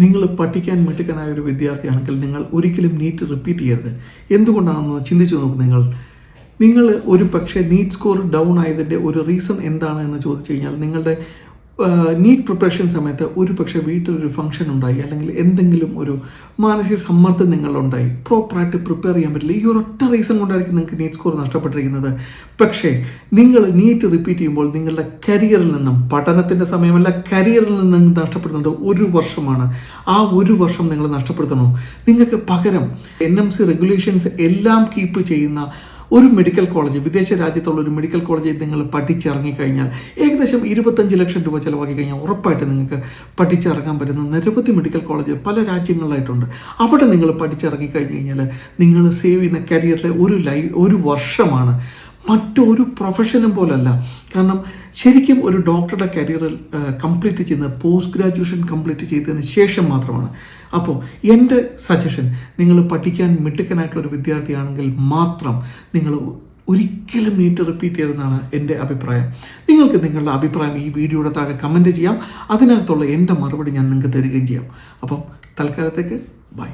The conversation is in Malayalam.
നിങ്ങൾ പഠിക്കാൻ മിടുക്കനായ ഒരു വിദ്യാർത്ഥിയാണെങ്കിൽ നിങ്ങൾ ഒരിക്കലും നീറ്റ് റിപ്പീറ്റ് ചെയ്യരുത്. എന്തുകൊണ്ടാണെന്ന് ചിന്തിച്ചു നോക്കും നിങ്ങൾ. നിങ്ങൾ ഒരു പക്ഷേ നീറ്റ് സ്കോർ ഡൗൺ ആയതിന്റെ ഒരു റീസൺ എന്താണ് എന്ന് ചോദിച്ചു കഴിഞ്ഞാൽ നിങ്ങളുടെ നീറ്റ് പ്രിപ്പറേഷൻ സമയത്ത് ഒരു പക്ഷേ വീട്ടിലൊരു ഫംഗ്ഷൻ ഉണ്ടായി അല്ലെങ്കിൽ എന്തെങ്കിലും ഒരു മാനസിക സമ്മർദ്ദം നിങ്ങളുണ്ടായി. പ്രോപ്പറായിട്ട് പ്രിപ്പയർ ചെയ്യാൻ പറ്റില്ല. ഈ ഒരൊറ്റ റീസൺ കൊണ്ടായിരിക്കും നിങ്ങൾക്ക് നീറ്റ് സ്കോർ നഷ്ടപ്പെട്ടിരിക്കുന്നത്. പക്ഷേ നിങ്ങൾ നീറ്റ് റിപ്പീറ്റ് ചെയ്യുമ്പോൾ നിങ്ങളുടെ കരിയറിൽ നിന്നും പഠനത്തിന്റെ സമയമല്ല കരിയറിൽ നിന്നും നഷ്ടപ്പെടുന്നത് ഒരു വർഷമാണ്. ആ ഒരു വർഷം നിങ്ങൾ നഷ്ടപ്പെടുത്തണോ? നിങ്ങൾക്ക് പകരം എൻ എം സി റെഗുലേഷൻസ് എല്ലാം കീപ്പ് ചെയ്യുന്ന ഒരു മെഡിക്കൽ കോളേജ് വിദേശ രാജ്യത്തുള്ള ഒരു മെഡിക്കൽ കോളേജിൽ നിങ്ങൾ പഠിച്ചിറങ്ങിക്കഴിഞ്ഞാൽ ഏകദേശം ഇരുപത്തഞ്ച് ലക്ഷം രൂപ ചിലവാക്കി കഴിഞ്ഞാൽ ഉറപ്പായിട്ട് നിങ്ങൾക്ക് പഠിച്ചിറങ്ങാൻ പറ്റുന്ന നിരവധി മെഡിക്കൽ കോളേജ് പല രാജ്യങ്ങളിലായിട്ടുണ്ട്. അവിടെ നിങ്ങൾ പഠിച്ചിറങ്ങി കഴിഞ്ഞ് കഴിഞ്ഞാൽ നിങ്ങൾ സേവ് ചെയ്യുന്ന കരിയറിലെ ഒരു ലൈ ഒരു വർഷമാണ്. മറ്റൊരു പ്രൊഫഷനും പോലല്ല. കാരണം ശരിക്കും ഒരു ഡോക്ടറുടെ കരിയറിൽ കംപ്ലീറ്റ് ചെയ്യുന്നത് പോസ്റ്റ് ഗ്രാജുവേഷൻ കംപ്ലീറ്റ് ചെയ്തതിന് ശേഷം മാത്രമാണ്. അപ്പോൾ എന്റെ സജഷൻ നിങ്ങൾ പഠിക്കാൻ മിടുക്കനായിട്ടുള്ള ഒരു വിദ്യാർത്ഥിയാണെങ്കിൽ മാത്രം നിങ്ങൾ ഒരിക്കലും നീറ്റ് റിപ്പീറ്റ് ചെയ്തെന്നാണ് എന്റെ അഭിപ്രായം. നിങ്ങൾക്ക് നിങ്ങളുടെ അഭിപ്രായം ഈ വീഡിയോയുടെ താഴെ കമന്റ് ചെയ്യാം. അതിനകത്തുള്ള എന്റെ മറുപടി ഞാൻ നിങ്ങൾക്ക് തരികയും ചെയ്യാം. അപ്പം തൽക്കാലത്തേക്ക് ബൈ